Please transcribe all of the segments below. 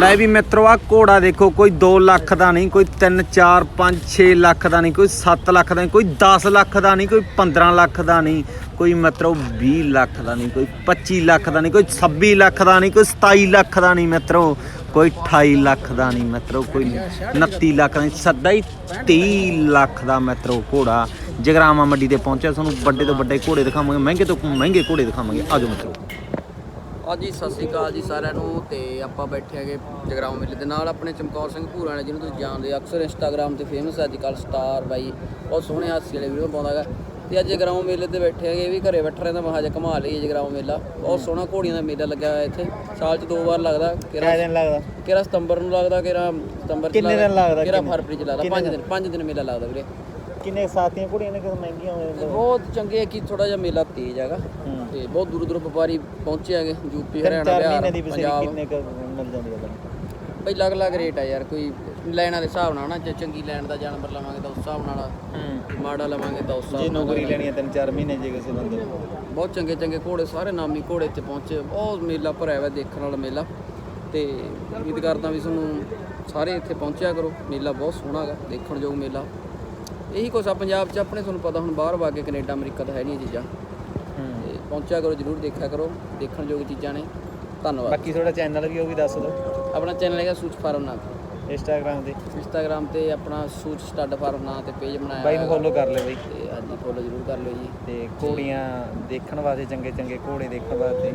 ਲੈ ਵੀ ਮਿੱਤਰੋ ਆ ਘੋੜਾ ਦੇਖੋ ਕੋਈ 2 ਲੱਖ ਦਾ ਨਹੀਂ ਕੋਈ 3 4 5 6 ਲੱਖ ਦਾ ਨਹੀਂ ਕੋਈ 7 ਲੱਖ ਦਾ ਨਹੀਂ ਕੋਈ 10 ਲੱਖ ਦਾ ਨਹੀਂ ਕੋਈ 15 ਲੱਖ ਦਾ ਨਹੀਂ ਕੋਈ ਮਿੱਤਰੋ 20 ਲੱਖ ਦਾ ਨਹੀਂ ਕੋਈ 25 ਲੱਖ ਦਾ ਨਹੀਂ ਕੋਈ 26 ਲੱਖ ਦਾ ਨਹੀਂ ਕੋਈ 27 ਲੱਖ ਦਾ ਨਹੀਂ ਮਿੱਤਰੋ ਕੋਈ 28 ਲੱਖ ਦਾ ਨਹੀਂ ਮਿੱਤਰੋ ਕੋਈ 29 ਲੱਖ ਦਾ ਨਹੀਂ ਸੱਦਾ ਹੀ 30 ਲੱਖ ਦਾ ਮਿੱਤਰੋ ਘੋੜਾ ਜਗਰਾਮਾ ਮੰਡੀ ਤੇ ਪਹੁੰਚਿਆ ਤੁਹਾਨੂੰ ਵੱਡੇ ਤੋਂ ਵੱਡੇ ਘੋੜੇ ਦਿਖਾਵਾਂਗੇ ਮਹਿੰਗੇ ਤੋਂ ਮਹਿੰਗੇ ਘੋੜੇ ਦਿਖਾਵਾਂਗੇ ਆਜੋ ਮਿੱਤਰੋ ਹਾਂਜੀ ਸਤਿ ਸ੍ਰੀ ਅਕਾਲ ਜੀ ਸਾਰਿਆਂ ਨੂੰ ਤੇ ਆਪਾਂ ਬੈਠੇ ਹੈਗੇ ਜਗਰਾਉਂ ਮੇਲੇ ਦੇ ਨਾਲ। ਆਪਣੇ ਚਮਕੌਰ ਸਿੰਘ ਭੂਰਾ ਨੇ ਜਿਹਨੂੰ ਤੁਸੀਂ ਜਾਣਦੇ ਹੋ, ਅਕਸਰ ਇੰਸਟਾਗ੍ਰam ਤੇ ਫੇਮਸ ਹੈ ਅੱਜ ਕੱਲ ਸਟਾਰ ਬਾਈ ਬਹੁਤ ਸੋਹਣੇ ਹਾਸੀ ਵਾਲੇ ਵੀਡੀਓ ਪਾਉਂਦਾ ਹੈਗਾ। ਤੇ ਅੱਜ ਜਗਰਾਉਂ ਮੇਲੇ ਤੇ ਬੈਠੇ ਹੈਗੇ ਇਹ ਵੀ ਘਰੇ ਬੈਠ ਰਹੇ ਤਾਂ ਮਹਾਜਾ ਘਮਾ ਲਈਏ ਜਗਰਾਉਂ ਮੇਲਾ। ਬਹੁਤ ਸੋਹਣਾ ਘੋੜੀਆਂ ਦਾ ਮੇਲਾ ਲੱਗਿਆ ਹੋਇਆ ਇੱਥੇ। ਸਾਲ 'ਚ ਦੋ ਵਾਰ ਲੱਗਦਾ ਕਿਹੜਾ ਦਿਨ ਲੱਗਦਾ? ਕਿਹੜਾ ਸਤੰਬਰ ਨੂੰ ਲੱਗਦਾ ਕਿਹੜਾ ਸਤੰਬਰ ਕਿੰਨੇ ਦਿਨ ਲੱਗਦਾ? ਕਿਹੜਾ? ਫਰਵਰੀ 'ਚ ਲੱਗਦਾ? ਕਿੰਨੇ 5 ਦਿਨ? 5 ਦਿਨ ਮੇਲਾ ਲੱਗਦਾ ਵੀਰੇ। ਕਿੰਨੇ ਸਾਥੀਆਂ ਘੋੜੀਆਂ ਨੇ ਕਿ ਮਹਿੰਗੀਆਂ ਤੇ ਬਹੁਤ ਚੰਗੇ ਕਿ ਥੋੜਾ ਜਿਹਾ ਮੇਲਾ ਤੇਜ਼ ਹੈਗਾ। ਤੇ ਬਹੁਤ ਦੂਰ ਦੂਰ ਵਪਾਰੀ ਪਹੁੰਚੇ ਹੈਗੇ ਯੂਪੀ ਹਰਿਆਣਾ ਬਿਹਾਰ ਪੰਜਾਬ। ਕ ਮਿਲ ਜਾਂਦੀ ਹੈ ਬਈ ਅਲੱਗ ਅਲੱਗ ਰੇਟ ਆ ਯਾਰ ਕੋਈ ਲੈਣਾ ਦੇ ਹਿਸਾਬ ਨਾਲ ਨਾ ਜੇ ਚੰਗੀ ਲੈਣ ਦਾ ਜਾਨਵਰ ਲਵਾਂਗੇ ਤਾਂ ਉਸ ਹਿਸਾਬ ਨਾਲ ਹੂੰ। ਮਾੜਾ ਲਵਾਂਗੇ ਤਾਂ ਉਸ ਹਿਸਾਬ ਜੇ ਨੌਕਰੀ ਲੈਣੀ। ਹੈ ਤਿੰਨ ਚਾਰ ਮਹੀਨੇ ਜੇ ਕਿਸੇ ਬੰਦੇ। ਬਹੁਤ ਚੰਗੇ ਚੰਗੇ ਘੋੜੇ ਸਾਰੇ ਨਾਮੀ ਘੋੜੇ ਇੱਥੇ ਪਹੁੰਚੇ ਬਹੁਤ ਮੇਲਾ ਭਰਿਆ ਹੋਇਆ ਦੇਖਣ ਵਾਲਾ ਮੇਲਾ। ਤੇ ਉਮੀਦ ਕਰਦਾ ਵੀ ਤੁਹਾਨੂੰ ਸਾਰੇ ਇੱਥੇ ਪਹੁੰਚਿਆ ਕਰੋ ਮੇਲਾ ਬਹੁਤ ਸੋਹਣਾ ਹੈਗਾ ਦੇਖਣ ਯੋਗ ਮੇਲਾ। ਇਹੀ ਕੁਛ ਆ ਪੰਜਾਬ 'ਚ ਆਪਣੇ ਤੁਹਾਨੂੰ ਪਤਾ ਹੁਣ ਬਾਹਰ ਵਾ ਕੇ ਕੈਨੇਡਾ ਅਮਰੀਕਾ ਤਾਂ ਹੈ ਨਹੀਂ ਇਹ ਚੀਜ਼ਾਂ। ਤੇ ਪਹੁੰਚਿਆ ਕਰੋ ਜਰੂਰ ਦੇਖਿਆ ਕਰੋ ਦੇਖਣ ਯੋਗ ਚੀਜ਼ਾਂ ਨੇ। ਧੰਨਵਾਦ। ਬਾਕੀ ਤੁਹਾਡਾ ਚੈਨਲ ਵੀ ਉਹ ਵੀ ਦੱਸ ਦਿਓ। ਆਪਣਾ ਚੈਨਲ ਹੈਗਾ ਸੂਚ ਫਾਰਮ ਨਾਮ ਇੰਸਟਾਗ੍ਰam ਤੇ। ਇੰਸਟਾਗ੍ਰam ਤੇ ਆਪਣਾ ਸੂਚ ਸਟੱਡ ਫਾਰਮ ਨਾਂ ਤੇ ਪੇਜ ਬਣਾਇਆ ਬਾਈ ਨੂੰ ਹੋਇਆ। ਫੋਲੋ ਕਰ ਲਿਓ ਬਾਈ। ਤੇ ਹਾਂਜੀ ਫੋਲੋ ਜਰੂਰ ਕਰ ਲਿਓ ਜੀ। ਤੇ ਘੋੜੀਆਂ ਦੇਖਣ ਵਾਸਤੇ ਚੰਗੇ ਚੰਗੇ ਘੋੜੇ ਦੇਖਣ ਵਾਸਤੇ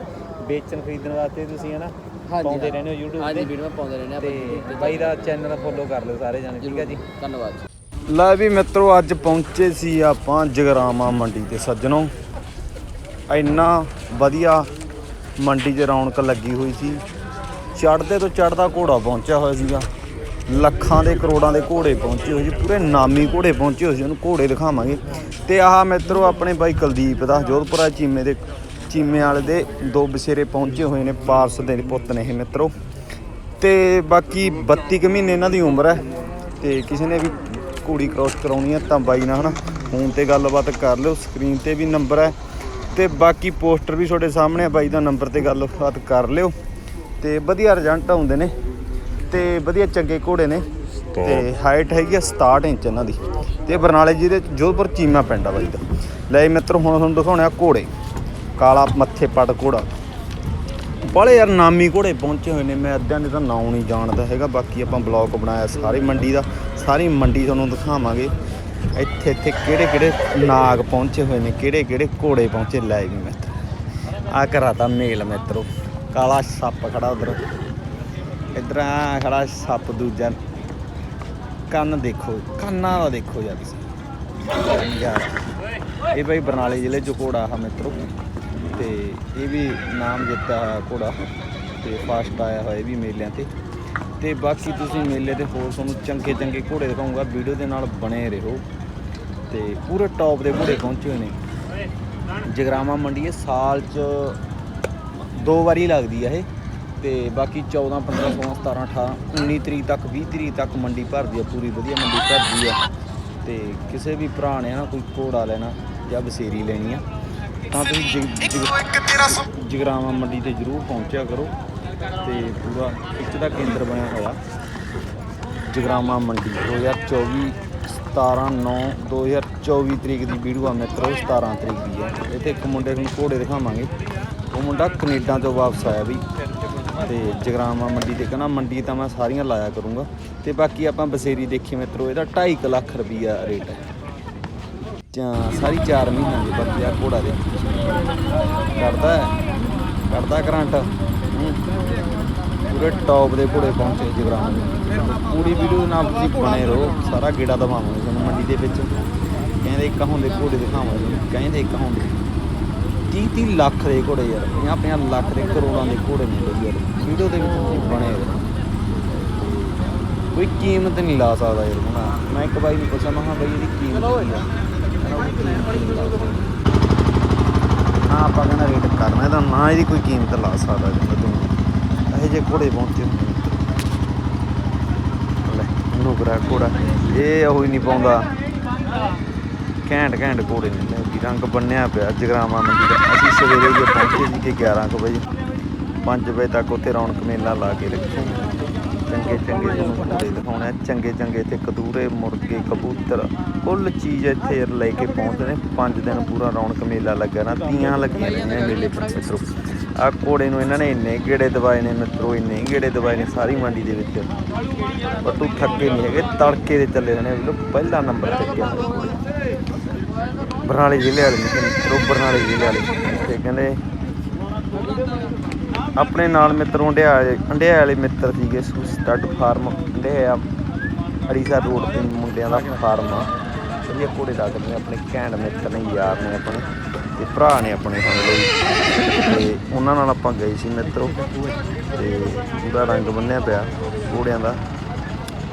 ਵੇਚਣ ਖਰੀਦਣ ਵਾਸਤੇ ਤੁਸੀਂ ਹਨਾ ਪਾਉਂਦੇ ਰਹਿੰਦੇ ਹੋ YouTube ਹਾਂਜੀ ਤੇ। ਵੀਡੀਓ ਪਾਉਂਦੇ ਰਹਿੰਦੇ ਆਪਾਂ YouTube ਤੇ। ਤੇ ਬਾਈ ਦਾ ਚੈਨਲ ਫੋਲੋ ਕਰ ਲਿਓ ਸਾਰੇ ਜਾਣੇ ਠੀਕ ਹੈ ਜੀ। ਧੰਨਵਾਦ ਲੈ ਵੀ ਮਿੱਤਰੋ ਅੱਜ ਪਹੁੰਚੇ ਸੀ ਆਪਾਂ ਜਗਰਾਮਾ ਮੰਡੀ ਤੇ ਸੱਜਣੋ। ਇੰਨਾ ਵਧੀਆ ਮੰਡੀ 'ਚ ਰੌਣਕ ਲੱਗੀ ਹੋਈ ਸੀ। ਚੜਦੇ ਤੋਂ ਚੜਦਾ ਘੋੜਾ ਪਹੁੰਚਿਆ ਹੋਇਆ ਸੀਗਾ। ਲੱਖਾਂ ਦੇ ਕਰੋੜਾਂ ਦੇ ਘੋੜੇ ਪਹੁੰਚੇ ਹੋਏ ਸੀ। ਪੂਰੇ ਨਾਮੀ ਘੋੜੇ ਪਹੁੰਚੇ ਹੋਏ ਸੀ। ਉਹਨੂੰ ਘੋੜੇ ਦਿਖਾਵਾਂਗੇ। ਤੇ ਆਹ ਮਿੱਤਰੋ, ਆਪਣੇ ਬਾਈ ਕੁਲਦੀਪ ਦਾ, ਜੋਧਪੁਰਾ ਚੀਮੇ ਦੇ, ਚੀਮੇ ਵਾਲੇ ਦੇ ਦੋ ਬਸੇਰੇ ਪਹੁੰਚੇ ਹੋਏ ਨੇ ਪਾਰਸ ਦੇ ਪੁੱਤ ਨੇ ਇਹ ਮਿੱਤਰੋ। ਤੇ ਬਾਕੀ 32 ਕੁ ਮਹੀਨੇ ਇਹਨਾਂ ਦੀ ਉਮਰ ਹੈ। ਤੇ ਕਿਸੇ ਨੇ ਵੀ ਘੋੜੀ ਕ੍ਰੋਸ ਕਰਾਉਣੀ ਹੈ ਤਾਂ ਬਾਈ ਨਾਲ ਹਨਾ, ਫੋਨ ਤੇ ਗੱਲਬਾਤ ਕਰ ਲਿਓ। ਸਕਰੀਨ ਤੇ ਵੀ ਨੰਬਰ ਹੈ। ਤੇ ਬਾਕੀ ਪੋਸਟਰ ਵੀ ਤੁਹਾਡੇ ਸਾਹਮਣੇ ਆ ਬਾਈ ਦਾ ਨੰਬਰ ਤੇ ਗੱਲਬਾਤ ਕਰ ਲਿਓ। ਤੇ ਵਧੀਆ ਰਿਜ਼ਲਟ ਆਉਂਦੇ ਨੇ ਤੇ ਵਧੀਆ ਚੰਗੇ ਘੋੜੇ ਨੇ ਤੇ ਹਾਈਟ ਹੈਗੀ ਆ 67 ਇੰਚ ਇਹਨਾਂ ਦੀ। ਤੇ ਬਰਨਾਲੇ ਜ਼ਿਲ੍ਹੇ ਚ ਜੋਧਪੁਰ ਚੀਮਾ ਪਿੰਡ ਆ ਬਾਈ ਦਾ। ਲੈ ਮਿੱਤਰ ਹੁਣ ਤੁਹਾਨੂੰ ਦਿਖਾਉਣੇ ਆ ਘੋੜੇ। ਕਾਲਾ ਮੱਥੇ ਪੱਟ ਘੋੜਾ। ਬੜੇ ਯਾਰ ਨਾਮੀ ਘੋੜੇ ਪਹੁੰਚੇ ਹੋਏ ਨੇ। ਮੈਂ ਅੱਧਿਆਂ ਦੇ ਤਾਂ ਨਾਂ ਨਹੀਂ ਜਾਣਦਾ ਹੈਗਾ। ਬਾਕੀ ਆਪਾਂ ਬਲੌਗ ਬਣਾਇਆ ਸਾਰੀ ਮੰਡੀ ਦਾ। ਸਾਰੀ ਮੰਡੀ ਤੁਹਾਨੂੰ ਦਿਖਾਵਾਂਗੇ। ਇੱਥੇ ਇੱਥੇ ਕਿਹੜੇ ਕਿਹੜੇ ਨਾਗ ਪਹੁੰਚੇ ਹੋਏ ਨੇ, ਕਿਹੜੇ ਕਿਹੜੇ ਘੋੜੇ ਪਹੁੰਚੇ, ਲੈ ਵੀ ਮਿੱਤਰ। ਆ ਕਰਾਤਾ ਮੇਲ ਮਿੱਤਰੋ, ਕਾਲਾ ਸੱਪ ਖੜਾ ਉਧਰ। ਇਧਰ ਆ ਖੜਾ ਸੱਪ ਦੂਜਾ। ਕੰਨ ਦੇਖੋ, ਕੰਨਾਂ ਦਾ ਦੇਖੋ ਯਾਰ ਤੁਸੀਂ। ਯਾਰ ਇਹ ਬਈ ਬਰਨਾਲੇ ਜ਼ਿਲ੍ਹੇ ਚ ਘੋੜਾ ਆ ਮਿੱਤਰੋ। ਤੇ ਇਹ ਵੀ ਨਾਮ ਜਿੱਤਾ ਹੋਇਆ ਘੋੜਾ। ਤੇ ਫਸਟ ਆਇਆ ਹੋਇਆ ਇਹ ਵੀ ਮੇਲਿਆਂ ਤੇ। ਤੇ ਬਾਕੀ ਤੁਸੀਂ ਮੇਲੇ ਤੇ ਹੋਰ ਤੁਹਾਨੂੰ ਚੰਗੇ ਚੰਗੇ ਘੋੜੇ ਦਿਖਾਉਂਗਾ ਵੀਡੀਓ ਦੇ ਨਾਲ ਬਣੇ ਰਹੋ। ਤੇ ਪੂਰੇ ਟੌਪ ਦੇ ਘੋੜੇ ਪਹੁੰਚੇ ਹੋਏ ਨੇ। ਜਗਰਾਮਾ ਮੰਡੀ ਇਹ ਸਾਲ ਚ ਦੋ ਵਾਰੀ ਲੱਗਦੀ ਆ ਇਹ। ਤੇ ਬਾਕੀ 14 15 16 17 18 19 ਤਰੀਕ ਤੱਕ 20 ਤਰੀਕ ਤੱਕ ਮੰਡੀ ਭਰਦੀ ਆ ਪੂਰੀ ਵਧੀਆ ਮੰਡੀ ਭਰਦੀ ਆ। ਤੇ ਕਿਸੇ ਵੀ ਭਰਾ ਨੇ ਨਾ ਕੋਈ ਘੋੜਾ ਲੈਣਾ ਜਾਂ ਬਸੇਰੀ ਲੈਣੀ ਆ ਤਾਂ ਤੁਸੀਂ ਜਗ- ਜਗ- ਜਗਰਾਵਾਂ ਮੰਡੀ ਤੇ ਜ਼ਰੂਰ ਪਹੁੰਚਿਆ ਕਰੋ। ਤੇ ਪੂਰਾ ਇੱਕ ਦਾ ਕੇਂਦਰ ਬਣਿਆ ਹੋਇਆ। ਜਗਰਾਵਾਂ ਮੰਡੀ 2024 17 9 2024 ਤਰੀਕ ਦੀ ਵੀਡੀਓ ਆ ਮਿੱਤਰੋ 17 ਤਰੀਕ ਦੀ ਹੈ ਇੱਥੇ ਇੱਕ ਮੁੰਡੇ ਨੂੰ ਘੋੜੇ ਦਿਖਾਵਾਂਗੇ। ਉਹ ਮੁੰਡਾ ਕੈਨੇਡਾ ਤੋਂ ਵਾਪਸ ਆਇਆ ਵੀ। ਤੇ ਜਗਰਾਵਾਂ ਮੰਡੀ ਤੇ ਕਹਿੰਦਾ, ਮੰਡੀ ਤਾਂ ਮੈਂ ਸਾਰੀਆਂ ਲਾਇਆ ਕਰੂੰਗਾ। ਤੇ ਬਾਕੀ ਆਪਾਂ ਬਸੇਰੀ ਦੇਖੀ ਮਿੱਤਰੋ, ਇਹਦਾ 2.5 ਲੱਖ ਰੁਪਈਆ ਰੇਟ ਹੈ। ਜਾਂ ਸਾਰੀ 4 ਮਹੀਨਿਆਂ ਦੇ ਬਾਕੀ ਆ ਘੋੜਾ ਦੇ ਕਰਦਾ ਹੈ? ਕਰਦਾ ਕਰੰਟ? ਪੂਰੇ ਟੌਪ ਦੇ ਘੋੜੇ ਪਹੁੰਚੇ ਜਗਰਾਵਾਂ ਪੂਰੀ ਵੀਡੀਓ ਦੇ ਨਾਲ ਤੁਸੀਂ ਬਣੇ ਰਹੋ, ਸਾਰਾ ਗੇੜਾ ਦਵਾਵਾਂਗੇ ਤੁਹਾਨੂੰ ਮੰਡੀ ਦੇ ਵਿੱਚ। ਕਹਿੰਦੇ ਇੱਕ ਹੁੰਦੇ ਘੋੜੇ ਦਿਖਾਵਾਂਗੇ ਕਹਿੰਦੇ ਇੱਕ ਹੁੰਦੇ 30 30 ਲੱਖ ਦੇ ਘੋੜੇ ਯਾਰ 50 50 ਲੱਖ ਦੇ ਕਰੋੜਾਂ ਦੇ ਘੋੜੇ ਨੇ ਬਈ ਯਾਰ ਵੀਡੀਓ ਦੇ ਵਿੱਚ ਤੁਸੀਂ ਬਣੇ ਰਹੋ। ਕੋਈ ਕੀਮਤ ਨਹੀਂ ਲਾ ਸਕਦਾ ਯਾਰ ਹੁਣ। ਮੈਂ ਇੱਕ ਬਾਈ ਨੂੰ ਪੁੱਛਿਆ, ਮੈਂ ਕਿਹਾ ਬਾਈ ਇਹਦੀ ਕੀਮਤ ਕੀ ਆਪਾਂ ਕਹਿੰਦਾ ਰੇਟ ਕਰਨਾ ਤਾਂ ਨਾ ਇਹਦੀ ਕੋਈ ਕੀਮਤ ਲਾ ਸਕਦਾ ਜਿੰਦਾ ਤੂੰ। ਇਹੋ ਜਿਹੇ ਘੋੜੇ ਪਹੁੰਚੇ ਹੁੰਦੇ ਇਹ ਉਹ ਹੀ ਨਹੀਂ ਪਾਉਂਦਾ। ਘੈਂਟ ਘੈਂਟ ਘੋੜੇ ਨੇ। ਲੈ ਵੀ ਰੰਗ ਬੰਨਿਆ ਪਿਆ। ਜਗਰਾਮਾ ਮੰਡੀ ਦਾ ਅਸੀਂ ਸਵੇਰੇ ਜੇ ਪਹੁੰਚੇ ਸੀ ਕਿ 11 ਕੁ ਵਜੇ। 5 ਵਜੇ ਤੱਕ ਉੱਥੇ ਰੌਣਕ ਮੇਲਾ ਲਾ ਕੇ ਰੱਖਿਆ। ਚੰਗੇ ਚੰਗੇ ਤੁਹਾਨੂੰ ਘੋੜੇ ਦਿਖਾਉਣੇ। ਚੰਗੇ ਚੰਗੇ ਇੱਥੇ ਕਦੂਰੇ ਮੁਰਗੇ, ਕਬੂਤਰ। ਕੁੱਲ ਚੀਜ਼ ਇੱਥੇ ਲੈ ਕੇ ਪਹੁੰਚਦੇ ਨੇ। ਪੰਜ ਦਿਨ ਪੂਰਾ ਰੌਣਕ ਮੇਲਾ ਲੱਗਾ ਨਾ ਤੀਆਂ ਲੱਗੀਆਂ ਰਹਿੰਦੀਆਂ ਮੇਲੇ 'ਚ ਮਿੱਤਰੋ ਆ ਘੋੜੇ ਨੂੰ ਇਹਨਾਂ ਨੇ ਇੰਨੇ ਗੇੜੇ ਦਵਾਏ ਨੇ ਮਿੱਤਰੋ, ਇੰਨੇ ਗੇੜੇ ਦਵਾਏ ਨੇ ਸਾਰੀ ਮੰਡੀ ਦੇ ਵਿੱਚ। ਪਰ ਤੂੰ ਥੱਕੇ ਨਹੀਂ ਹੈਗੇ, ਤੜਕੇ ਦੇ ਚੱਲੇ ਨੇ ਲੋ ਪਹਿਲਾ ਨੰਬਰ ਤੇ ਗਿਆ। ਬਰਨਾਲੇ ਜ਼ਿਲ੍ਹੇ ਵਾਲੇ ਨੇ ਮਿੱਤਰੋ, ਬਰਨਾਲੇ ਜ਼ਿਲ੍ਹੇ ਵਾਲੇ। ਤੇ ਕਹਿੰਦੇ, ਆਪਣੇ ਨਾਲ ਮਿੱਤਰੋਂ ਹੰਡਿਆ ਹੰਡਿਆ ਵਾਲੇ ਮਿੱਤਰ ਸੀਗੇ ਸਟੱਡ ਫਾਰਮ। ਹੰਡਿਆ ਅੜੀਸਾ ਰੋਡ ਤੇ ਮੁੰਡਿਆਂ ਦਾ ਫਾਰਮ ਆ। ਵਧੀਆ ਘੋੜੇ ਲੱਗਦੇ ਨੇ ਆਪਣੇ ਘੈਂਟ ਮਿੱਤਰ ਨੇ, ਯਾਰ ਨੇ ਆਪਣੇ। ਤੇ ਭਰਾ ਨੇ ਆਪਣੇ ਹਨ ਲਈ। ਤੇ ਉਹਨਾਂ ਨਾਲ ਆਪਾਂ ਗਏ ਸੀ ਮਿੱਤਰੋ। ਤੇ ਪੂਰਾ ਰੰਗ ਬੰਨਿਆ ਪਿਆ ਘੋੜਿਆਂ ਦਾ।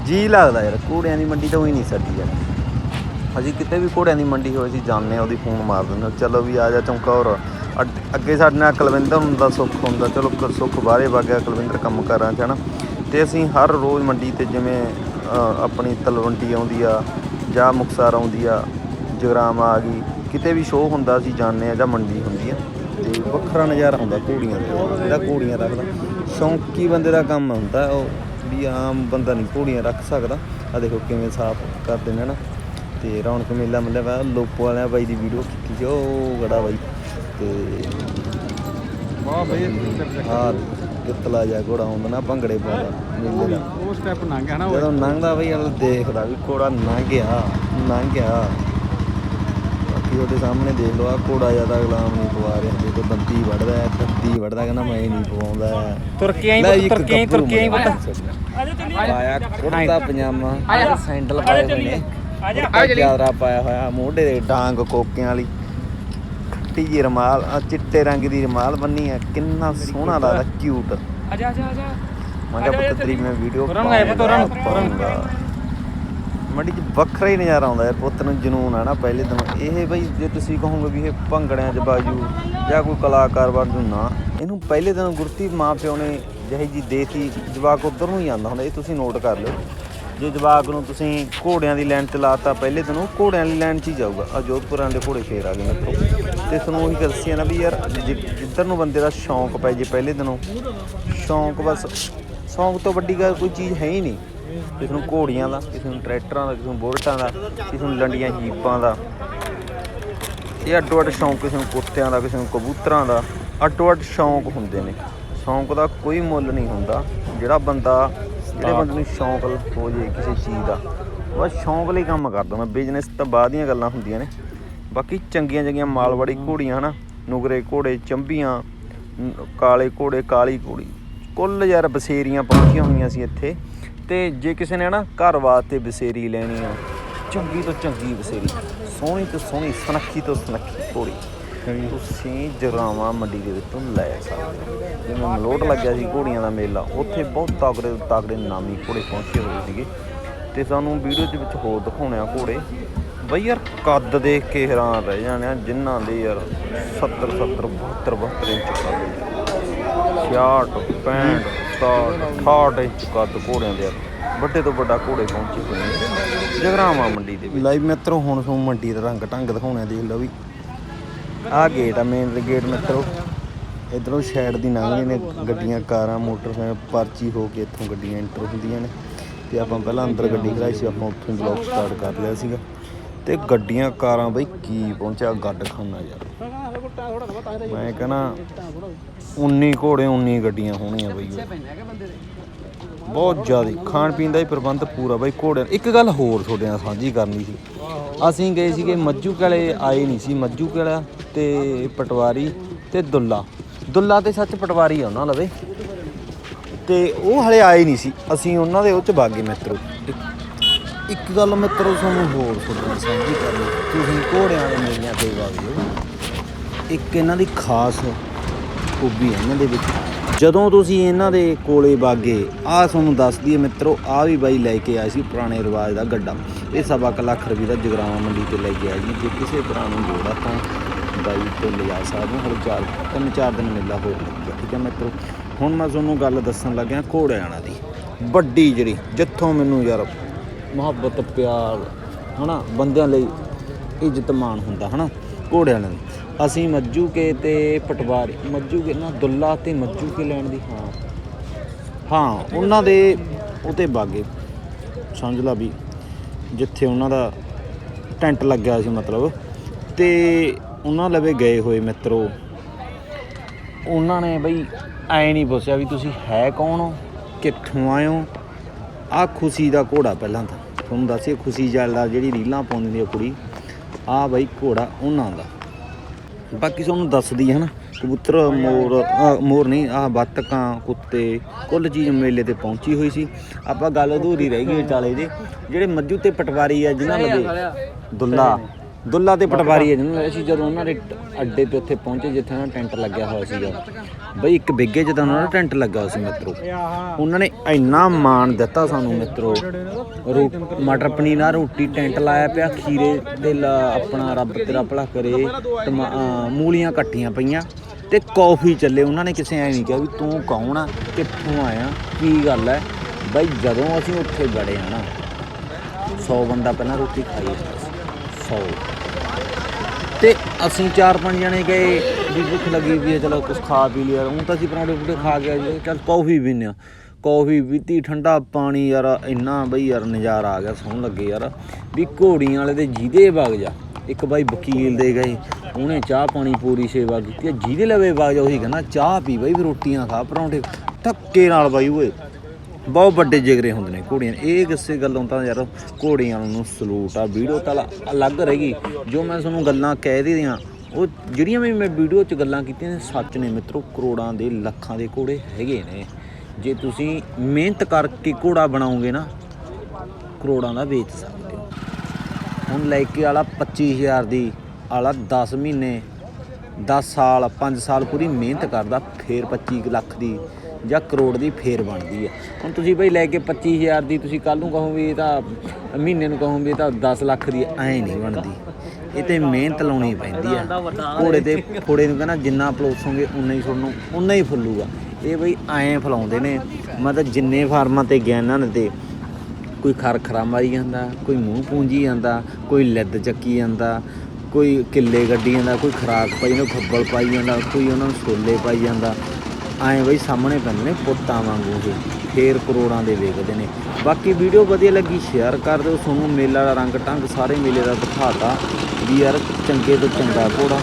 ਜੀ ਲੱਗਦਾ ਯਾਰ ਘੋੜਿਆਂ ਦੀ ਮੰਡੀ ਤਾਂ ਹੋਈ ਨਹੀਂ ਸਾਡੀ ਯਾਰ ਅਸੀਂ ਕਿਤੇ ਵੀ ਘੋੜਿਆਂ ਦੀ ਮੰਡੀ ਹੋਈ ਸੀ ਜਾਂਦੇ ਆ ਉਹਦੀ ਫੋਨ ਮਾਰ ਦਿੰਦੇ ਹਾਂ, ਚਲੋ ਵੀ ਆ ਜਾ ਚੌਂਕੌਰ ਅੱਡ- ਅੱਗੇ ਸਾਡੇ ਨਾਲ ਕੁਲਵਿੰਦਰ ਹੁੰਦਾ ਸੁੱਖ ਹੁੰਦਾ। ਚਲੋ ਸੁੱਖ ਬਾਹਰੇ ਵਗਿਆ ਕੁਲਵਿੰਦਰ ਕੰਮ ਕਰਾਂ ਚ ਹਨਾ। ਤੇ ਅਸੀਂ ਹਰ ਰੋਜ਼ ਮੰਡੀ ਤੇ ਜਿਵੇਂ ਆਪਣੀ ਤਲਵੰਡੀ ਆਉਂਦੀ ਆ ਜਾਂ ਮੁਕਤਸਰ ਆਉਂਦੀ ਆ ਜਗਰਾਮ ਆ ਗਈ। ਕਿਤੇ ਵੀ ਸ਼ੋਅ ਹੁੰਦਾ ਅਸੀਂ ਜਾਂਦੇ ਆ ਜਾਂ ਮੰਡੀ ਹੁੰਦੀ ਆ ਤੇ ਵੱਖਰਾ ਨਜ਼ਾਰਾ ਹੁੰਦਾ ਘੋੜੀਆਂ ਦਾ ਜਿਹੜਾ ਘੋੜੀਆਂ ਰੱਖਦਾ। ਸ਼ੌਂਕੀ ਬੰਦੇ ਦਾ ਕੰਮ ਹੁੰਦਾ ਉਹ ਵੀ ਆਮ ਬੰਦਾ ਨਹੀਂ ਘੋੜੀਆਂ ਰੱਖ ਸਕਦਾ। ਆ ਦੇਖੋ ਕਿਵੇਂ ਸਾਫ਼ ਕਰਦੇ ਨੇ ਨਾ। ਤੇ ਰੌਣਕ ਮੇਲਾ ਮਤਲਬ ਆ ਲੋਪੋ ਵਾਲਿਆਂ ਬਾਈ ਦੀ ਵੀਡੀਓ ਕੀਤੀ ਸੀ ਉਹ ਗੜਾ ਬਾਈ। ਤੇ ਵਾਹ ਬਈ ਹਾਂ ਕਿਤਲਾ ਜਾ ਘੋੜਾ ਹੁੰਦਾ ਨਾ ਭੰਗੜੇ ਪਾਉਂਦਾ ਮੇਲੇ ਦਾ। ਉਹ ਸਟੈਪ ਲੰਘ ਗਿਆ ਨਾ ਉਹ। ਜਦੋਂ ਲੰਘਦਾ ਬਈ ਦੇਖਦਾ ਵੀ ਘੋੜਾ ਲੰਘ ਗਿਆ ਲੰਘ ਗਿਆ। ਬਾਕੀ ਉਹਦੇ ਸਾਹਮਣੇ ਦੇਖ ਲਓ ਆ ਘੋੜਾ ਜ਼ਿਆਦਾ ਗੁਲਾਮ ਨਹੀਂ ਪਵਾ ਰਿਹਾ ਜੇ ਕੋਈ ਬੰਦੀ ਵੜਦਾ ਹੈ ਤੱਤੀ ਵੜਦਾ ਕਹਿੰਦਾ ਮੈਂ ਨਹੀਂ ਪਵਾਉਂਦਾ। ਤੁਰਕੀਆਂ ਜੀ, ਇੱਕ ਤੁਰਕੀਆਂ ਗੱਭਰੂ ਤੁਰਕੀਆਂ ਮੁੰਡਾ। ਪਾਇਆ ਕੁੜਤਾ ਪਜਾਮਾ ਸੈਂਡਲ ਪਾਏ ਹੋਏ ਨੇ। ਆ ਜ਼ਿਆਦਾ ਪਾਇਆ ਹੋਇਆ ਮੋਢੇ ਦੇ ਡਾਂਗ ਕੋਕਿਆਂ ਵਾਲੀ। ਖੱਟੀ ਜਿਹੀ ਰਮਾਲ ਆ ਚਿੱਟੇ ਰੰਗ ਦੀ ਰਮਾਲ ਬੰਨੀ ਆ ਕਿੰਨਾ ਸੋਹਣਾ ਲੱਗਦਾ ਕਿਊਟ ਆਜਾ ਆਜਾ ਆਜਾ ਮੈਂ ਕਿਹਾ ਪੁੱਤ ਤੇਰੀ ਮੈਂ ਵੀਡੀਓ ਗਏ ਪੁੱਤ, ਤੁਰਨ, ਤੁਰਨ। ਮੰਡੀ 'ਚ ਵੱਖਰਾ ਹੀ ਨਜ਼ਾਰਾ ਆਉਂਦਾ ਯਾਰ, ਪੁੱਤ ਨੂੰ ਜਨੂਨ ਆ ਨਾ ਪਹਿਲੇ ਦਿਨ। ਇਹ ਬਈ ਜੇ ਤੁਸੀਂ ਕਹੋਗੇ ਵੀ ਇਹ ਭੰਗੜਿਆਂ 'ਚ ਬਾਜੂ ਜਾਂ ਕੋਈ ਕਲਾਕਾਰ ਬਾਜੂ ਨਾ, ਇਹਨੂੰ ਪਹਿਲੇ ਦਿਨ ਗੁਰਤੀ ਮਾਂ ਪਿਓ ਨੇ ਜਿਹੀ ਜੀ ਦੇਤੀ, ਜਵਾਕ ਉਧਰ ਨੂੰ ਹੀ ਆਉਂਦਾ ਹੁੰਦਾ, ਇਹ ਤੁਸੀਂ ਨੋਟ ਕਰ ਲਿਓ। ਜੇ ਜਵਾਕ ਨੂੰ ਤੁਸੀਂ ਘੋੜਿਆਂ ਦੀ ਲਾਈਨ 'ਚ ਲਾਤਾ ਪਹਿਲੇ ਦਿਨ, ਉਹ ਘੋੜਿਆਂ ਵਾਲੀ ਲਾਈਨ 'ਚ ਹੀ ਜਾਊਗਾ। ਆ ਜੋਧਪੁਰਾਂ ਦੇ ਘੋੜੇ ਫੇਰ ਆ ਗਏ ਮੇਰੇ ਕੋਲ ਤੇ ਤੁਹਾਨੂੰ ਉਹੀ ਗੱਲ ਸੀ ਨਾ ਵੀ ਯਾਰ, ਜਿ- ਜਿੱਧਰ ਨੂੰ ਬੰਦੇ ਦਾ ਸ਼ੌਂਕ ਪੈ ਜੇ ਪਹਿਲੇ ਦਿਨੋਂ, ਸ਼ੌਂਕ ਬਸ, ਸ਼ੌਂਕ ਤੋਂ ਵੱਡੀ ਗੱਲ ਕੋਈ ਚੀਜ਼ ਹੈ ਹੀ ਨਹੀਂ। ਕਿਸੇ ਨੂੰ ਘੋੜੀਆਂ ਦਾ, ਕਿਸੇ ਨੂੰ ਟਰੈਕਟਰਾਂ ਦਾ, ਕਿਸੇ ਨੂੰ ਬੁਲਟਾਂ ਦਾ, ਕਿਸੇ ਨੂੰ ਲੰਡੀਆਂ ਜੀਪਾਂ ਦਾ। ਇਹ ਅੱਡੋ ਅੱਡ ਸ਼ੌਂਕ ਕਿਸੇ ਨੂੰ ਕੁੱਤਿਆਂ ਦਾ, ਕਿਸੇ ਨੂੰ ਕਬੂਤਰਾਂ ਦਾ। ਅੱਡੋ ਅੱਡ ਸ਼ੌਂਕ ਹੁੰਦੇ ਨੇ। ਸ਼ੌਂਕ ਦਾ ਕੋਈ ਮੁੱਲ ਨਹੀਂ ਹੁੰਦਾ। ਜਿਹੜਾ ਬੰਦਾ, ਜਿਹੜੇ ਬੰਦੇ ਨੂੰ ਸ਼ੌਂਕ ਹੋ ਜੇ ਕਿਸੇ ਚੀਜ਼ ਦਾ ਬਸ ਸ਼ੌਂਕ ਲਈ ਕੰਮ ਕਰਦਾ। ਮੈਂ ਬਿਜ਼ਨਸ ਤਾਂ ਬਾਅਦ ਦੀਆਂ ਗੱਲਾਂ ਹੁੰਦੀਆਂ ਨੇ। ਬਾਕੀ ਚੰਗੀਆਂ ਚੰਗੀਆਂ ਮਾਲਵਾੜੀ ਘੋੜੀਆਂ, ਹਨਾ? ਨੁਗਰੇ ਘੋੜੇ, ਚੰਬੀਆਂ ਕਾਲੇ ਘੋੜੇ, ਕਾਲੀ ਘੋੜੀ। ਕੁੱਲ ਯਾਰ ਬਸੇਰੀਆਂ ਪਹੁੰਚੀਆਂ ਹੋਈਆਂ ਸੀ ਇੱਥੇ। ਤੇ ਜੇ ਕਿਸੇ ਨੇ ਨਾ ਘਰ ਵਾਸਤੇ ਬਸੇਰੀ ਲੈਣੀ ਆ ਚੰਗੀ ਤੋਂ ਚੰਗੀ ਬਸੇਰੀ ਸੋਹਣੀ ਤੋਂ ਸੋਹਣੀ ਸੁਨੱਖੀ ਤੋਂ ਸੁਨੱਖੀ ਘੋੜੀ ਤੁਸੀਂ ਜਰਾਵਾਂ ਮੰਡੀ ਦੇ ਵਿੱਚੋਂ ਲੈ ਸਕਦੇ ਹੋ। ਜਿਵੇਂ ਮਲੋਟ ਲੱਗਿਆ ਸੀ ਘੋੜੀਆਂ ਦਾ ਮੇਲਾ ਉੱਥੇ ਬਹੁਤ ਤਗੜੇ ਤੋਂ ਤਗੜੇ ਨਾਮੀ ਘੋੜੇ ਪਹੁੰਚੇ ਹੋਏ ਸੀਗੇ। ਤੇ ਸਾਨੂੰ ਵੀਡੀਓ ਦੇ ਵਿੱਚ ਹੋਰ ਦਿਖਾਉਣੇ ਆ ਘੋੜੇ। ਬਈ ਯਾਰ ਕੱਦ ਦੇਖ ਕੇ ਹੈਰਾਨ ਰਹਿ ਜਾਣੇ ਆ ਜਿਨ੍ਹਾਂ ਦੇ ਯਾਰ 70 70 72 72 ਇੰਚ ਕੱਦ 66 65 67 68 ਕੱਦ ਘੋੜਿਆਂ ਦੇ ਵੱਡੇ ਤੋਂ ਵੱਡਾ ਘੋੜੇ ਪਹੁੰਚੇ ਹੋਏ ਨੇ। ਜਗਰਾਵਾਂ ਮੰਡੀ ਦੇ ਵਿੱਚ। ਲਾਈਵ ਮਿੱਤਰੋ, ਹੁਣ ਤੁਹਾਨੂੰ ਮੰਡੀ ਦਾ ਰੰਗ ਢੰਗ ਦਿਖਾਉਣਾ ਦੇਖ ਲਓ ਵੀ। ਆਹ ਗੇਟ ਆ ਮੇਨ ਗੇਟ ਮਿੱਤਰੋ। ਇਧਰੋਂ ਸਾਈਡ ਦੀ ਲੰਘਦੇ ਨੇ ਗੱਡੀਆਂ, ਕਾਰਾਂ, ਮੋਟਰਸਾਈਕਲ, ਪਰਚੀ ਹੋ ਕੇ ਇੱਥੋਂ ਗੱਡੀਆਂ ਐਂਟਰ ਹੁੰਦੀਆਂ ਨੇ। ਤੇ ਆਪਾਂ ਪਹਿਲਾਂ ਅੰਦਰ ਗੱਡੀ ਖੜਾਈ ਸੀ, ਆਪਾਂ ਉੱਥੋਂ ਬਲੌਗ ਸਟਾਰਟ ਕਰ ਲਿਆ ਸੀਗਾ। ਤੇ ਗੱਡੀਆਂ, ਕਾਰਾਂ ਬਈ ਕੀ ਪਹੁੰਚਿਆ? ਗੱਡ ਖਾਨਾ ਯਾਰ। ਮੈਂ ਕਹਣਾ 19 ਘੋੜੇ 19 ਗੱਡੀਆਂ ਹੋਣੀਆਂ ਬਈ। ਬਹੁਤ ਜ਼ਿਆਦਾ। ਖਾਣ ਪੀਣ ਦਾ ਹੀ ਪ੍ਰਬੰਧ ਪੂਰਾ ਬਈ ਘੋੜਿਆਂ ਇੱਕ ਗੱਲ ਹੋਰ ਤੁਹਾਡੇ ਨਾਲ ਸਾਂਝੀ ਕਰਨੀ ਸੀ। ਅਸੀਂ ਗਏ ਸੀਗੇ ਮੱਜੂ ਵਾਲੇ ਆਏ ਨਹੀਂ ਸੀ ਮੱਜੂ ਵਾਲਾ ਤੇ ਪਟਵਾਰੀ ਤੇ ਦੁੱਲਾ। ਦੁੱਲਾ ਤੇ ਸੱਚ ਪਟਵਾਰੀ ਆ ਉਹਨਾਂ ਲਵੇ ਤੇ ਉਹ ਹਲੇ ਆਏ ਨਹੀਂ ਸੀ। ਅਸੀਂ ਉਹਨਾਂ ਦੇ ਉਹ ਚ ਬਾਗੇ ਮਿੱਤਰੋ। ਇੱਕ- ਗੱਲ ਮਿੱਤਰੋ ਤੁਹਾਨੂੰ ਹੋਰ ਤੁਹਾਡੇ ਨਾਲ ਸਾਂਝੀ ਕਰਨੀ। ਤੁਸੀਂ ਘੋੜਿਆਂ ਦੇ ਮੇਲਿਆਂ ਤੇ ਵਾਗਿਓ ਇੱਕ ਇਹਨਾਂ ਦੀ ਖਾਸ ਖੂਬੀ ਹੈ ਇਹਨਾਂ ਦੇ ਵਿੱਚ। ਜਦੋਂ ਤੁਸੀਂ ਇਹਨਾਂ ਦੇ ਕੋਲੇ ਬਾਗੇ ਆਹ ਤੁਹਾਨੂੰ ਦੱਸ ਦਈਏ ਮਿੱਤਰੋ, ਆਹ ਵੀ ਬਾਈ ਲੈ ਕੇ ਆਇਆ ਸੀ ਪੁਰਾਣੇ ਰਿਵਾਜ ਦਾ ਗੱਡਾ। ਇਹ ਸਵਾ ਕੁ ਲੱਖ ਰੁਪਏ ਦਾ ਜਗਰਾਵਾਂ ਮੰਡੀ ਤੇ ਲੈ ਕੇ ਆਇਆ ਜੀ ਜੇ ਕਿਸੇ ਤਰ੍ਹਾਂ ਨੂੰ ਲੋੜ ਆ ਤਾਂ ਬਾਈ ਤੋਂ ਲਿਜਾ ਸਕਦੇ ਹੋ। ਹਰ ਚਾਰ, ਤਿੰਨ ਚਾਰ ਦਿਨ ਮੇਲਾ ਹੋ ਗਿਆ। ਠੀਕ ਹੈ ਮਿੱਤਰੋ, ਹੁਣ ਮੈਂ ਤੁਹਾਨੂੰ ਗੱਲ ਦੱਸਣ ਲੱਗਿਆ ਘੋੜਿਆਣਾ ਦੀ। ਵੱਡੀ ਜਿਹੜੀ, ਜਿੱਥੋਂ ਮੈਨੂੰ ਯਾਰ ਮੁਹੱਬਤ, ਪਿਆਰ, ਹਨਾ, ਬੰਦਿਆਂ ਲਈ ਇੱਜ਼ਤ ਮਾਣ ਹੁੰਦਾ, ਹਨਾ, ਘੋੜਿਆਂ ਦੀ ਅਸੀਂ ਮੱਜੂ ਕੇ ਤੇ ਪਟਵਾਰੀ ਮੱਜੂ ਕੇ ਨਾ ਦੁੱਲਾ ਤੇ ਮੱਜੂ ਕੇ ਲੈਣ ਦੀ। ਹਾਂ। ਹਾਂ, ਉਹਨਾਂ ਦੇ ਉਤੇ ਬਾਗੇ। ਸਮਝ ਲਾ ਵੀ, ਜਿੱਥੇ ਉਹਨਾਂ ਦਾ ਟੈਂਟ ਲੱਗਿਆ ਸੀ ਮਤਲਬ। ਤੇ ਉਹਨਾਂ ਲਵੇ ਗਏ ਹੋਏ ਮਿੱਤਰੋ। ਉਹਨਾਂ ਨੇ ਬਈ ਐ ਨਹੀਂ ਪੁੱਛਿਆ ਵੀ ਤੁਸੀਂ ਹੈ ਕੌਣ ਹੋ? ਕਿੱਥੋਂ ਆਏ ਹੋ? ਆ ਖੁਸ਼ੀ ਦਾ ਘੋੜਾ ਪਹਿਲਾਂ ਤਾਂ। ਤੁਹਾਨੂੰ ਦੱਸਿਆ ਖੁਸ਼ੀ ਜਲ ਜਲਦਾ ਜਿਹੜੀ ਰੀਲਾਂ ਪਾਉਂਦੀ ਹੈ ਕੁੜੀ, ਆ ਬਈ ਘੋੜਾ ਉਹਨਾਂ ਦਾ। ਬਾਕੀ ਤੁਹਾਨੂੰ ਦੱਸਦੀ ਹੈ ਨਾ, ਕਬੂਤਰ, ਮੋਰ ਆਹ ਮੋਰ ਨਹੀਂ, ਆ ਬੱਤਕਾਂ, ਕੁੱਤੇ, ਕੁੱਲ ਚੀਜ਼ ਮੇਲੇ ਤੇ ਪਹੁੰਚੀ ਹੋਈ ਸੀ। ਆਪਾਂ ਗੱਲ ਅਧੂਰੀ ਰਹਿ ਗਈ ਵਿਚਾਲੇ ਦੇ ਜਿਹੜੇ ਮੱਜੂ ਤੇ ਪਟਵਾਰੀ ਆ, ਜਿਨ੍ਹਾਂ ਲਵੇ, ਦੁੱਲਾ ਦੁੱਲਾ ਤੇ ਪਟਵਾਰੀ ਹੈ ਜਿਨ੍ਹਾਂ ਅਸੀਂ ਜਦੋਂ ਉਹਨਾਂ ਦੇ ਅੱਡੇ ਤੇ ਉੱਥੇ ਪਹੁੰਚੇ, ਜਿੱਥੇ ਉਹਨਾਂ ਦਾ ਟੈਂਟ ਲੱਗਿਆ ਹੋਇਆ ਸੀਗਾ। ਬਈ ਇੱਕ ਬਿੱਗੇ ਜਿੱਦਾਂ ਉਹਨਾਂ ਦਾ ਟੈਂਟ ਲੱਗਾ ਹੋਇਆ ਸੀ ਮਿੱਤਰੋ। ਉਹਨਾਂ ਨੇ ਇੰਨਾ ਮਾਣ ਦਿੱਤਾ ਸਾਨੂੰ ਮਿੱਤਰੋ। ਰੋ ਮਟਰ ਪਨੀਰ ਨਾਲ ਰੋਟੀ ਟੈਂਟ ਲਾਇਆ ਪਿਆ, ਖੀਰੇ ਦੇ ਆਪਣਾ ਰੱਬ ਤੇਰਾ ਭਲਾ ਕਰੇ, ਟਮਾ- ਮੂਲੀਆਂ ਕੱਟੀਆਂ ਪਈਆਂ ਤੇ ਕੌਫੀ ਚੱਲੇ। ਉਹਨਾਂ ਨੇ ਕਿਸੇ ਐ ਨਹੀਂ ਕਿਹਾ ਵੀ ਤੂੰ ਕੌਣ ਆ ਕਿੱਥੋਂ ਆਇਆ, ਕੀ ਗੱਲ ਹੈ ਬਈ ਜਦੋਂ ਅਸੀਂ ਉੱਥੇ ਗੜੇ ਆ ਨਾ 100 ਬੰਦਾ ਪਹਿਲਾਂ ਰੋਟੀ ਖਾਈ 100 ਤੇ ਅਸੀਂ ਚਾਰ ਪੰਜ ਜਣੇ ਗਏ ਵੀ ਭੁੱਖ ਲੱਗੀ ਵੀ ਹੈ ਚਲੋ ਕੁਝ ਖਾ ਪੀ ਲਿਆ। ਹੁਣ ਤਾਂ ਅਸੀਂ ਪਰੌਂਠੇ ਪੂਠੇ ਖਾ ਕੇ ਆਏ ਚੱਲ ਕੌਫੀ ਪੀਨੇ ਆ ਕੌਫੀ ਪੀਤੀ ਠੰਡਾ ਪਾਣੀ ਯਾਰ ਇੰਨਾ ਬਈ ਯਾਰ ਨਜ਼ਾਰਾ ਆ ਗਿਆ ਸੌਣ ਲੱਗੇ ਯਾਰ। ਵੀ ਘੋੜੀਆਂ ਵਾਲੇ ਦੇ ਜਿਹਦੇ ਵਗ ਜਾ। ਇੱਕ ਬਾਈ ਵਕੀਲ ਦੇ ਗਏ ਉਹਨੇ ਚਾਹ ਪਾਣੀ ਪੂਰੀ ਸੇਵਾ ਕੀਤੀ ਆ, ਜਿਹਦੇ ਲਵੇ ਵਗ ਜਾ ਉਹੀ ਕਹਿੰਦਾ ਚਾਹ ਪੀ ਬਾਈ ਵੀ ਰੋਟੀਆਂ ਖਾ ਪਰੌਂਠੇ। ਧੱਕੇ ਨਾਲ ਬਾਈ ਓਏ। ਬਹੁਤ ਵੱਡੇ ਜਿਗਰੇ ਹੁੰਦੇ ਨੇ ਘੋੜੀਆਂ ਇਹ ਕਿਸੇ ਗੱਲੋਂ ਤਾਂ ਯਾਰ ਘੋੜੀਆਂ ਨੂੰ ਸਲੂਟ ਆ ਵੀਡੀਓ ਤਾਂ ਅਲ- ਅਲੱਗ ਰਹੇਗੀ। ਜੋ ਮੈਂ ਤੁਹਾਨੂੰ ਗੱਲਾਂ ਕਹਿ ਦੇ ਦਿਆਂ ਉਹ ਜਿਹੜੀਆਂ ਵੀ ਮੈਂ ਵੀਡੀਓ 'ਚ ਗੱਲਾਂ ਕੀਤੀਆਂ ਨੇ, ਸੱਚ ਨੇ ਮਿੱਤਰੋ, ਕਰੋੜਾਂ ਦੇ, ਲੱਖਾਂ ਦੇ ਘੋੜੇ ਹੈਗੇ ਨੇ। ਜੇ ਤੁਸੀਂ ਮਿਹਨਤ ਕਰਕੇ ਘੋੜਾ ਬਣਾਓਗੇ ਨਾ, ਕਰੋੜਾਂ ਦਾ ਵੇਚ ਸਕਦੇ ਹੋ। ਹੁਣ ਲੈ ਕੇ ਵਾਲਾ 25000 ਦੀ ਆਲਾ 10 ਮਹੀਨੇ 10 ਸਾਲ 5 ਸਾਲ ਪੂਰੀ ਮਿਹਨਤ ਕਰਦਾ, ਫੇਰ 25 ਕੁ ਲੱਖ ਦੀ ਜਾਂ ਕਰੋੜ ਦੀ ਫੇਰ ਬਣਦੀ ਹੈ ਹੁਣ ਤੁਸੀਂ ਬਈ ਲੈ ਕੇ 25000 ਦੀ ਤੁਸੀਂ ਕੱਲ ਨੂੰ ਕਹੋ ਵੀ ਇਹ ਤਾਂ ਮਹੀਨੇ ਨੂੰ ਕਹੋ ਵੀ ਇਹ ਤਾਂ 10 ਲੱਖ ਦੀ ਐ ਨਹੀਂ ਬਣਦੀ। ਇਹ ਤੇ ਮਿਹਨਤ ਲਾਉਣੀ ਪੈਂਦੀ ਆ। ਘੋੜੇ ਤੇ ਫੋੜੇ ਨੂੰ ਕਹਿੰਦਾ ਜਿੰਨਾ ਪਲੋਸੋਗੇ ਉਨਾ ਹੀ ਤੁਹਾਨੂੰ ਉਨਾ ਹੀ ਫੁੱਲੂਗਾ। ਇਹ ਬਈ ਐਂ ਫਲਾਉਂਦੇ ਨੇ। ਮਤਲਬ ਜਿੰਨੇ ਫਾਰਮਾਂ ਤੇ ਗਿਆ ਇਹਨਾਂ ਨੇ ਤੇ ਕੋਈ ਖਰਖਰਾ ਮਾਰੀ ਜਾਂਦਾ, ਕੋਈ ਮੂੰਹ ਪੂੰਜੀ ਜਾਂਦਾ, ਕੋਈ ਲੱਦ ਚੱਕੀ ਜਾਂਦਾ, ਕੋਈ ਕਿੱਲੇ ਗੱਡੀ ਜਾਂਦਾ, ਕੋਈ ਖਰਾਕ ਪਾਈ ਜਾਂਦਾ ਕੋਈ ਪਾਈ ਜਾਂਦਾ, ਕੋਈ ਉਹਨਾਂ ਨੂੰ ਛੋਲੇ ਪਾਈ ਜਾਂਦਾ। ਐਂ ਬਈ ਸਾਹਮਣੇ ਪੈਂਦੇ ਨੇ ਪੁੱਤਾਂ ਵਾਂਗੂ ਇਹ। ਫੇਰ ਕਰੋੜਾਂ ਦੇ ਵੇਖਦੇ ਨੇ। ਬਾਕੀ ਵੀਡੀਓ ਵਧੀਆ ਲੱਗੀ ਸ਼ੇਅਰ ਕਰ ਦਿਓ। ਤੁਹਾਨੂੰ ਮੇਲਾ ਦਾ ਰੰਗ ਢੰਗ ਸਾਰੇ ਮੇਲੇ ਦਾ ਦਿਖਾਤਾ। ਵੀ ਯਾਰ ਚੰਗੇ ਤੋਂ ਚੰਗਾ ਘੋੜਾ।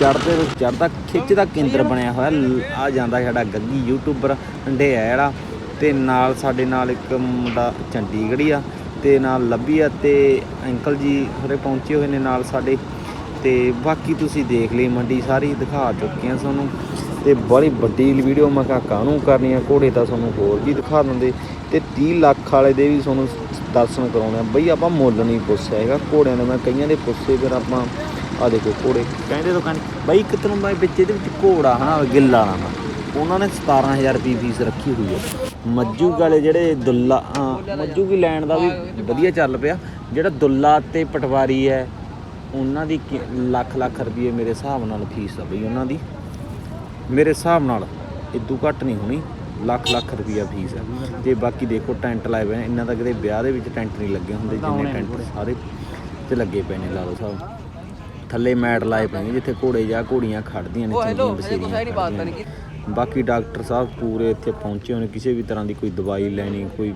ਚੜ੍ਹਦੇ ਤੋਂ ਚੜ੍ਹਦਾ, ਖਿੱਚ ਦਾ ਕੇਂਦਰ ਬਣਿਆ ਹੋਇਆ। ਆ ਜਾਂਦਾ ਸਾਡਾ ਗੱਗੀ ਯੂਟਿਊਬਰ ਹੰਡਿਆ ਜਿਹੜਾ। ਤੇ ਨਾਲ ਸਾਡੇ ਨਾਲ ਇੱਕ ਮੁੰਡਾ ਚੰਡੀਗੜ੍ਹੀ ਆ। ਤੇ ਨਾਲ ਲੱਭੀ ਆ ਤੇ ਅੰਕਲ ਜੀ ਹੋਰੇ ਪਹੁੰਚੇ ਹੋਏ ਨੇ ਨਾਲ ਸਾਡੇ। ਤੇ ਬਾਕੀ ਤੁਸੀਂ ਦੇਖ ਲਈ ਮੰਡੀ ਸਾਰੀ, ਦਿਖਾ ਚੁੱਕੇ ਆ ਤੁਹਾਨੂੰ। ਤੇ ਬੜੀ ਵੱਡੀ ਵੀਡੀਓ ਮੈਂ ਕਿਹਾ, ਕਾਹਨੂੰ ਕਰਨੀ ਆ? ਘੋੜੇ ਤਾਂ ਤੁਹਾਨੂੰ ਹੋਰ ਵੀ ਦਿਖਾ ਦਿੰਦੇ। ਤੇ 30 ਲੱਖ ਵਾਲੇ ਦੇ ਵੀ ਤੁਹਾਨੂੰ ਦਰਸ਼ਨ ਕਰਾਉਣੇ ਆ। ਬਈ ਆਪਾਂ ਮੁੱਲ ਨਹੀਂ ਪੁੱਛਿਆ ਹੈਗਾ। ਘੋੜਿਆਂ ਦੇ ਮੈਂ ਕਈਆਂ ਦੇ ਪੁੱਛੇ, ਫਿਰ ਆਪਾਂ ਆ ਦੇਖੋ ਘੋੜੇ। ਕਹਿੰਦੇ ਤਾਂ ਕਹਿੰਦੇ ਬਈ ਇੱਕ ਤੈਨੂੰ ਮੈਂ ਵਿੱਚ ਇਹਦੇ ਵਿੱਚ ਘੋੜਾ ਹਨਾ, ਗਿੱਲਾ ਨਾ ਉਹਨਾਂ ਨੇ 17000 ਰੁਪਏ ਫੀਸ ਰੱਖੀ ਹੋਈ ਹੈ ਮੱਜੂ ਵਾਲੇ ਜਿਹੜੇ ਦੁੱਲਾ, ਅਹ ਮੱਜੂ ਵੀ ਲੈਣ ਦਾ ਵੀ ਵਧੀਆ ਚੱਲ ਪਿਆ। ਜਿਹੜਾ ਦੁੱਲਾ ਤੇ ਪਟਵਾਰੀ ਹੈ, ਉਹਨਾਂ ਦੀ ਕੀ- ਲੱਖ ਲੱਖ ਰੁਪਏ ਮੇਰੇ ਹਿਸਾਬ ਨਾਲ ਫੀਸ ਆ ਬਈ ਉਹਨਾਂ ਦੀ। ਮੇਰੇ ਹਿਸਾਬ ਨਾਲ ਇਦੋਂ ਘੱਟ ਨਹੀਂ ਹੋਣੀ ਲੱਖ ਲੱਖ ਰੁਪਈਆ ਫੀਸ ਹੈ। ਤੇ ਬਾਕੀ ਦੇਖੋ ਟੈਂਟ ਲਾਏ ਹੋਏ ਨੇ ਇਹਨਾਂ ਦਾ ਕਿਤੇ ਵਿਆਹ ਦੇ ਵਿੱਚ ਟੈਂਟ ਨਹੀਂ ਲੱਗੇ ਹੁੰਦੇ ਜਿੰਨੇ ਟੈਂਟ ਸਾਰੇ ਤੇ ਲੱਗੇ ਪਏ ਨੇ ਲਾ ਲਓ ਸਾਹਿਬ ਥੱਲੇ ਮੈਟ ਲਾਏ ਪਏ ਨੇ ਜਿੱਥੇ ਘੋੜੇ ਜਾਂ ਘੋੜੀਆਂ ਖੜਦੀਆਂ ਨੇ ਚੰਗੀਆਂ ਬਸੇਰੀਆਂ। ਬਾਕੀ ਡਾਕਟਰ ਸਾਹਿਬ ਪੂਰੇ ਇੱਥੇ ਪਹੁੰਚੇ ਨੇ ਕਿਸੇ ਵੀ ਤਰ੍ਹਾਂ ਦੀ ਕੋਈ ਦਵਾਈ ਲੈਣੀ ਕੋਈ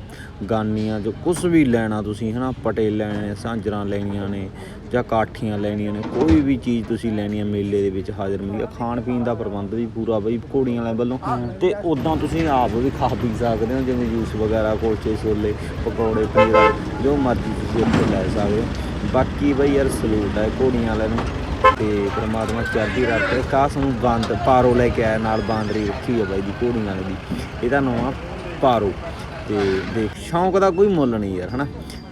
ਗਾਨੀਆਂ ਜੋ ਕੁਝ ਵੀ ਲੈਣਾ ਤੁਸੀਂ ਹਨਾ ਪਟੇ ਲੈਣੇ ਨੇ ਸਾਂਝਰਾਂ ਲੈਣੀਆਂ ਨੇ ਜਾਂ ਕਾਠੀਆਂ ਲੈਣੀਆਂ ਨੇ ਕੋਈ ਵੀ ਚੀਜ਼ ਤੁਸੀਂ ਲੈਣੀ ਹੈ ਮੇਲੇ ਦੇ ਵਿੱਚ ਹਾਜ਼ਰ ਮਿਲੀ ਖਾਣ ਪੀਣ ਦਾ ਪ੍ਰਬੰਧ ਵੀ ਪੂਰਾ ਬਈ ਘੋੜੀਆਂ ਵਾਲਿਆਂ ਵੱਲੋਂ। ਤੇ ਉਦਾਂ ਤੁਸੀਂ ਆਪ ਵੀ ਖਾ ਪੀ ਸਕਦੇ ਹੋ ਜਿਵੇਂ ਜੂਸ ਵਗੈਰਾ ਕੁਲਚੇ ਛੋਲੇ ਪਕੌੜੇ ਪਨੀਰ ਜੋ ਮਰਜ਼ੀ ਤੁਸੀਂ ਇੱਥੇ ਲੈ ਸਕਦੇ ਹੋ। ਬਾਕੀ ਬਈ ਯਾਰ ਸਲੂਟ ਹੈ ਘੋੜੀਆਂ ਵਾਲਿਆਂ ਨੂੰ। ਤੇ ਪ੍ਰਮਾਤਮਾ ਚੜ੍ਹਦੀ ਰੱਖੇ। ਕਾਸ ਨੂੰ ਬੰਦ, ਪਾਰੋ ਲੈ ਕੇ ਆਇਆ, ਨਾਲ ਬਾਂਦਰੀ ਰੱਖੀ ਹੈ ਬਾਈ ਦੀ ਘੋੜੀਆਂ ਵਾਲੇ ਦੀ। ਇਹਦਾ ਨਾਮ ਆ ਪਾਰੋ। ਤੇ ਦੇਖ, ਸ਼ੌਂਕ ਦਾ ਕੋਈ ਮੁੱਲ ਨਹੀਂ ਯਾਰ, ਹਨਾ?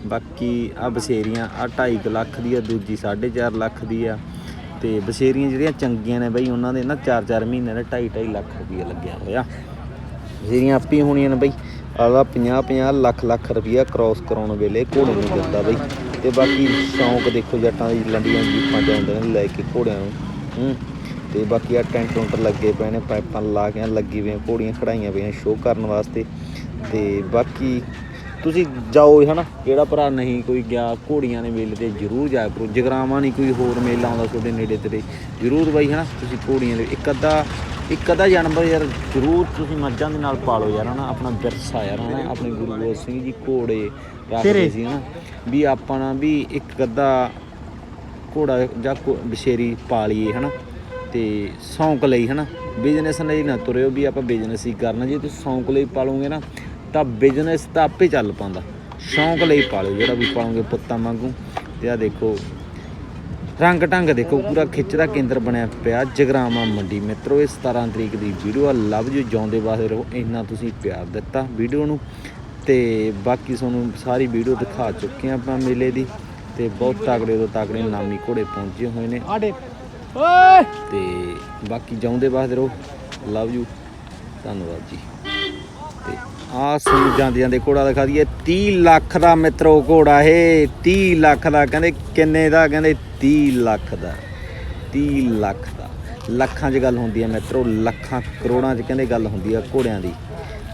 ਬਾਕੀ ਆ ਬਸੇਰੀਆਂ ਆ 2.5 ਲੱਖ ਦੀ ਆ, ਦੂਜੀ 4.5 ਲੱਖ ਦੀ ਆ। ਤੇ ਬਸੇਰੀਆਂ ਜਿਹੜੀਆਂ ਚੰਗੀਆਂ ਨੇ ਬਈ, ਉਹਨਾਂ ਦੇ ਨਾ 4-4 ਮਹੀਨੇ ਦੇ 2.5 ਲੱਖ ਰੁਪਈਆ ਲੱਗਿਆ ਹੋਇਆ। ਜਿਹੜੀਆਂ ਆਪੀ ਹੋਣੀਆਂ ਨੇ ਬਈ। ਆਲਾ 50 50 ਲੱਖ ਲੱਖ ਰੁਪਈਆ ਕ੍ਰਾਸ ਕਰਾਉਣ ਵੇਲੇ ਘੋੜੇ ਨੂੰ ਦਿੰਦਾ ਬਈ। ਤੇ ਬਾਕੀ ਸ਼ੌਂਕ ਦੇਖੋ ਜੱਟਾਂ ਦੀ, ਲੰਡੀਆਂ ਜੀਪਾਂ ਜਾਂਦੇ ਨੇ ਲੈ ਕੇ ਘੋੜਿਆਂ ਨੂੰ, ਹੂੰ। ਤੇ ਬਾਕੀ ਆ ਟੈਂਟ ਟੁੰਟ ਲੱਗੇ ਪਏ ਨੇ, ਪਾਈਪਾਂ ਲਾ ਕੇ ਲੱਗੀ ਪਈਆਂ, ਘੋੜੀਆਂ ਖੜਾਈਆਂ ਪਈਆਂ ਸ਼ੋਅ ਕਰਨ ਵਾਸਤੇ। ਤੇ ਬਾਕੀ ਤੁਸੀਂ ਜਾਓ ਹਨਾ। ਜਿਹੜਾ ਭਰਾ ਨਹੀਂ ਕੋਈ ਗਿਆ, ਘੋੜੀਆਂ ਦੇ ਮੇਲੇ ਤੇ ਜ਼ਰੂਰ ਜਾਇਆ ਕਰੋ। ਜਗਰਾਵਾਂ ਨਹੀਂ ਕੋਈ ਹੋਰ ਮੇਲਾ ਆਉਂਦਾ ਤੁਹਾਡੇ ਨੇੜੇ ਤੇੜੇ, ਜ਼ਰੂਰ ਬਾਈ, ਹਨਾ। ਤੁਸੀਂ ਘੋੜੀਆਂ ਦੇ ਇੱਕ ਅੱਧਾ ਇੱਕ ਅੱਧਾ ਜਾਨਵਰ ਯਾਰ ਜ਼ਰੂਰ ਤੁਸੀਂ ਮੱਝਾਂ ਦੇ ਨਾਲ ਪਾਲੋ ਯਾਰ ਹਨਾ? ਆਪਣਾ ਵਿਰਸਾ ਯਾਰ ਹਨਾ? ਆਪਣੇ ਗੁਰੂ ਗੋਬਿੰਦ ਸਿੰਘ ਜੀ ਘੋੜੇ ਰੱਖਦੇ ਸੀ ਹਨਾ? ਵੀ ਆਪਾਂ ਨਾ ਵੀ ਇੱਕ ਅੱਧਾ ਘੋੜਾ ਜਾਂ ਬਸ਼ੇਰੀ ਪਾਲੀਏ ਹਨਾ? ਤੇ ਸ਼ੌਂਕ ਲਈ ਹਨਾ? ਬਿਜ਼ਨਸ ਲਈ ਨਾ ਤੁਰਿਓ ਵੀ ਆਪਾਂ ਬਿਜ਼ਨਸ ਹੀ ਕਰਨਾ ਜੇ ਤੁਸੀਂ ਸ਼ੌਂਕ ਲਈ ਪਾਲੋਗੇ ਨਾ ਤਾਂ ਬਿਜ਼ਨਸ ਤਾਂ ਆਪੇ ਚੱਲ ਪਾਉਂਦਾ। ਸ਼ੌਂਕ ਲਈ ਪਾਲੋ ਜਿਹੜਾ ਵੀ ਪਾਲੋਗੇ ਪੁੱਤਾਂ ਵਾਂਗੂ। ਤੇ ਆ ਦੇਖੋ ਰੰਗ ਢੰਗ ਦੇਖੋ ਪੂਰਾ ਖਿੱਚ ਦਾ ਕੇਂਦਰ ਬਣਿਆ ਪਿਆ ਜਗਰਾਮਾ ਮੰਡੀ। ਮਿੱਤਰੋ ਇਹ 17 ਤਰੀਕ ਦੀ ਵੀਡੀਓ ਆ। ਲਵ ਯੂ ਜਿਉਂਦੇ ਵਾਸਤੇ ਰਹੋ ਇੰਨਾ ਤੁਸੀਂ ਪਿਆਰ ਦਿੱਤਾ ਵੀਡੀਓ ਨੂੰ। ਤੇ ਬਾਕੀ ਤੁਹਾਨੂੰ ਸਾਰੀ ਵੀਡੀਓ ਦਿਖਾ ਚੁੱਕੇ ਆ ਆਪਾਂ ਮੇਲੇ ਦੀ। ਤੇ ਬਹੁਤ ਤਗੜੇ ਤੋਂ ਤਗੜੇ ਨਾਮੀ ਘੋੜੇ ਪਹੁੰਚੇ ਹੋਏ ਨੇ। ਆਡੇ ਓਏ! ਤੇ ਬਾਕੀ ਜਿਉਂਦੇ ਵਾਸਤੇ ਰਹੋ। ਲਵ ਯੂ ਧੰਨਵਾਦ ਜੀ। ਆ ਸਾਨੂੰ ਜਾਂਦੇ ਜਾਂਦੇ ਘੋੜਾ ਦਿਖਾ ਦਈਏ 30 ਲੱਖ ਦਾ ਮਿੱਤਰੋ ਘੋੜਾ ਇਹ 30 ਲੱਖ ਦਾ, ਕਹਿੰਦੇ ਕਿੰਨੇ ਦਾ? ਕਹਿੰਦੇ 30 ਲੱਖ ਦਾ 30 ਲੱਖ ਦਾ। ਲੱਖਾਂ 'ਚ ਗੱਲ ਹੁੰਦੀ ਹੈ ਮਿੱਤਰੋ, ਲੱਖਾਂ ਕਰੋੜਾਂ 'ਚ ਕਹਿੰਦੇ ਗੱਲ ਹੁੰਦੀ ਆ ਘੋੜਿਆਂ ਦੀ।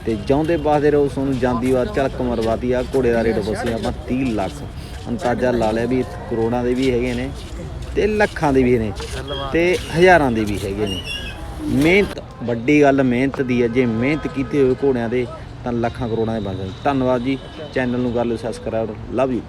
ਤੇ ਜਿਉਂਦੇ ਵਾਸਤੇ ਰਹੋ ਤੁਹਾਨੂੰ ਜਾਂਦੀ ਵਾਰ ਝਲਕ ਮਰਵਾਤੀ ਆ, ਘੋੜੇ ਦਾ ਰੇਟ ਬਸੇ ਆਪਾਂ 30 ਲੱਖ। ਅੰਦਾਜ਼ਾ ਲਾ ਲਿਆ ਵੀ ਕਰੋੜਾਂ ਦੇ ਵੀ ਹੈਗੇ ਨੇ ਤੇ ਲੱਖਾਂ ਦੇ ਵੀ ਨੇ ਤੇ ਹਜ਼ਾਰਾਂ ਦੇ ਵੀ ਹੈਗੇ ਨੇ। ਮਿਹਨਤ, ਵੱਡੀ ਗੱਲ ਮਿਹਨਤ ਦੀ ਹੈ, ਜੇ ਮਿਹਨਤ ਕੀਤੀ ਹੋਵੇ ਘੋੜਿਆਂ ਦੇ ਤਾਂ ਲੱਖਾਂ ਕਰੋੜਾਂ ਦੇ ਬਣ ਜਾਂਦੇ ਧੰਨਵਾਦ ਜੀ। ਚੈਨਲ ਨੂੰ ਕਰ ਲਿਓ ਸਬਸਕ੍ਰਾਈਬ ਲਵ ਯੂ